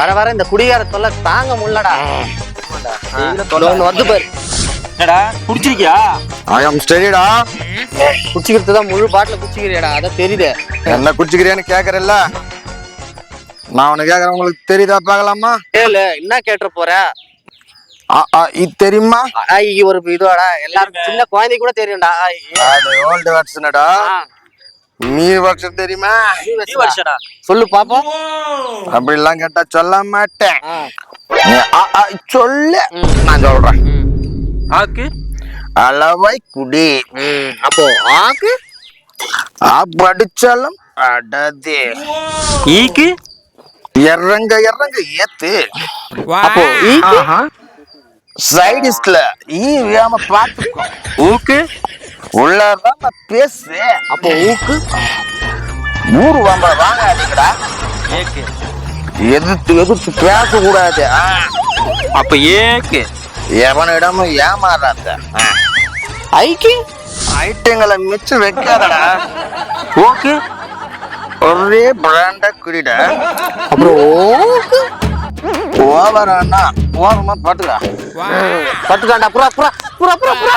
வர வர இந்த குடிகார தொல்லை தாங்க முடியலடா. வந்து பாரு. என்னடா குடிச்சிருக்கியா? ஐ ஆம் ஸ்டெடிடா. தான் முழு பாட்டில் குச்சிக்கிறியாடா அதான் தெரியுது. என்ன குடிச்சுக்கிறியான்னு கேக்குறல்ல? நான் உனக்கு கேக்குறேன் உங்களுக்கு தெரியுதா பார்க்கலாமா? ஏல என்ன கேட்டுற போற? ஆ, ஆ, இது தெரியுமா? ஒரு இதுவாடா எல்லாருக்கும் சின்ன குழந்தை கூட தெரியும்டா. ஓல்டு நீ வருஷம் தெரியுமா? சொல்லு பாப்போம். அப்படிலாம் கேட்டா சொல்ல மாட்டேன். சொல்லு. நான் சொல்றேன். ஆக்கு. அளவை குடி. அப்போ ஆக்கு. ஆ படிச்சாலும் அடதே. ஈக்கு. இறங்க இறங்க ஏத்து. அப்போ சைடிஸ்ட்ல ஈ வியாம பாத்துக்கோ ஊக்கு. உள்ளதான் நான் பேசு அப்போ ஊக்கு? ஊரு வாங்க வாங்காதீங்கடா எதிர்த்து எதிர்த்து பேசக்கூடாது. அப்ப ஏக்கு. எவனிடமும் ஏமாறாத. ஐக்கு? ஐட்டங்களை மிச்சம் வைக்காதடா. ஓக்கு ஒரே பிராண்ட குடிடா. அப்புறம் ஓக்கு ஓவரானா ஓரமா பாட்டுக்கா. பட்டுக்காண்டா புறா புறா புறா புறா புறா.